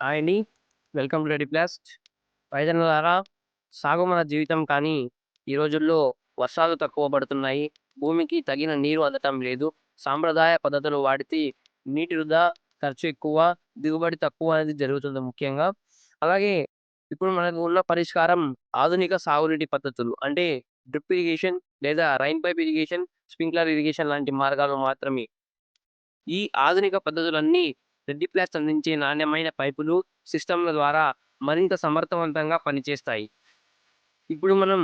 Hi అండి. Welcome to ready plast. ద్వారా సాగు మన జీవితం కానీ, ఈ రోజుల్లో వర్షాలు తక్కువ పడుతున్నాయి. భూమికి తగిన నీరు అందటం లేదు. సాంప్రదాయ పద్ధతులు వాడితే నీటి వృధా, ఖర్చు ఎక్కువ, దిగుబడి తక్కువ అనేది జరుగుతుంది ముఖ్యంగా. అలాగే ఇప్పుడు మనకు ఉన్న పరిష్కారం ఆధునిక సాగునీటి పద్ధతులు. అంటే డ్రిప్ ఇరిగేషన్ లేదా rain pipe irrigation, sprinkler irrigation లాంటి మార్గాలు మాత్రమే. ఈ ఆధునిక పద్ధతులన్నీ రెడ్డి ప్లాస్ట్ అందించే నాణ్యమైన పైపులు, సిస్టమ్‌ల ద్వారా మరింత సమర్థవంతంగా పనిచేస్తాయి. ఇప్పుడు మనం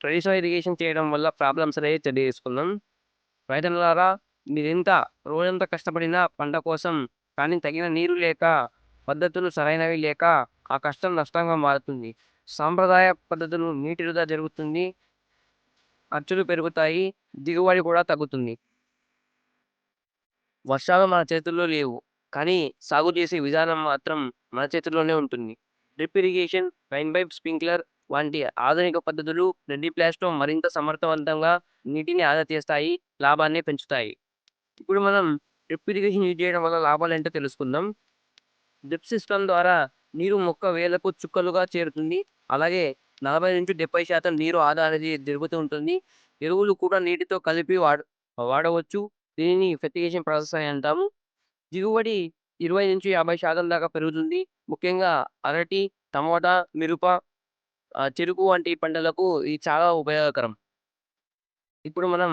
ట్రెడిషనల్ ఇరిగేషన్ చేయడం వల్ల ప్రాబ్లమ్స్ అనేవి తెలియజేసుకుందాం. ద్వారా మీరెంత రోజంతా కష్టపడినా పంట కోసం కానీ తగిన నీరు లేక, పద్ధతులు సరైనవి లేక ఆ కష్టం నష్టంగా మారుతుంది. సాంప్రదాయ పద్ధతులు నీటి వృధా జరుగుతుంది. ఖర్చులు పెరుగుతాయి. దిగుబడి కూడా తగ్గుతుంది. వర్షాలు మన చేతుల్లో లేవు. కానీ సాగు చేసే విధానం మాత్రం మన చేతుల్లోనే ఉంటుంది. Drip irrigation, rain pipe sprinkler వంటి ఆధునిక పద్ధతులు రెడ్డి ప్లాస్టో మరింత సమర్థవంతంగా నీటిని ఆదా చేస్తాయి. లాభాన్ని పెంచుతాయి. ఇప్పుడు మనం డ్రిప్ ఇరిగేషన్ యూజ్ చేయడం వల్ల లాభాలు ఏంటో తెలుసుకుందాం. డ్రిప్ సిస్టమ్ ద్వారా నీరు మొక్క వేలకు చుక్కలుగా చేరుతుంది. అలాగే 40-70% నీరు ఆదా అనేది జరుగుతూ ఉంటుంది. ఎరువులు కూడా నీటితో కలిపి వాడ వాడవచ్చు. దీనిని ఫెర్టిగేషన్ ప్రాసెస్ అని అంటాము. దిగుబడి 20-50% దాకా పెరుగుతుంది. ముఖ్యంగా అరటి, టమోటా, మిరప, చెరుకు వంటి పంటలకు ఇది చాలా ఉపయోగకరం. ఇప్పుడు మనం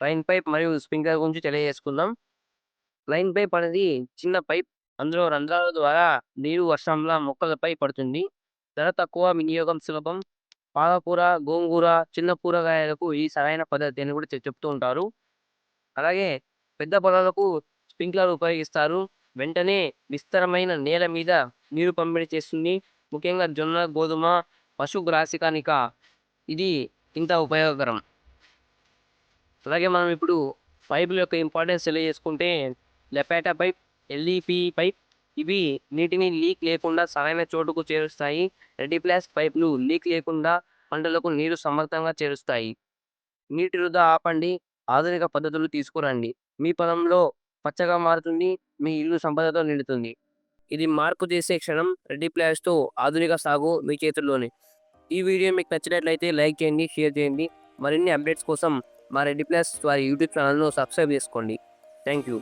లైన్ పైప్ మరియు స్ప్రింక్లర్ గురించి తెలియజేసుకుందాం. లైన్ పైప్ అనేది చిన్న పైప్. అందులో రంధ్రాల ద్వారా నీరు వర్షంలా మొక్కలపై పడుతుంది. ధర తక్కువ, వినియోగం సులభం. పాలకూర, గోంగూర, చిన్న కూరగాయలకు ఇది సరైన పద్ధతి అని కూడా చెప్తూ ఉంటారు. అలాగే పెద్ద పొలాలకు స్ప్రింక్లర్ ఉపయోగిస్తారు. వెంటనే విస్తరమైన నేల మీద నీరు పంపిణీ చేస్తుంది. ముఖ్యంగా జొన్న, గోధుమ, పశుగ్రాసికానిక ఇది ఇంత ఉపయోగకరం. అలాగే మనం ఇప్పుడు పైపుల యొక్క ఇంపార్టెన్స్ తెలియజేసుకుంటే లెపాటా పైప్, ఎల్‌ఈపీ పైప్ ఇవి నీటిని లీక్ లేకుండా సరైన చోటుకు చేరుస్తాయి. రెడీ ప్లాస్ట్ పైపులు లీక్ లేకుండా పంటలకు నీరు సమర్థంగా చేరుస్తాయి. నీటి వృధా ఆపండి. ఆధునిక పద్ధతులు తీసుకురండి. మీ పొలంలో పచ్చగా మారుతుంది. మీ ఇల్లు సంపదతో నిండుతుంది. ఇది మార్పు చేసే క్షణం. రెడ్డి ప్లాస్ట్‌తో ఆధునిక సాగు మీ చేతుల్లోనే. ఈ వీడియో మీకు నచ్చినట్లయితే లైక్ చేయండి, షేర్ చేయండి. మరిన్ని అప్డేట్స్ కోసం మా రెడ్డి ప్లాస్ వారి యూట్యూబ్ ఛానల్ను సబ్స్క్రైబ్ చేసుకోండి. Thank you.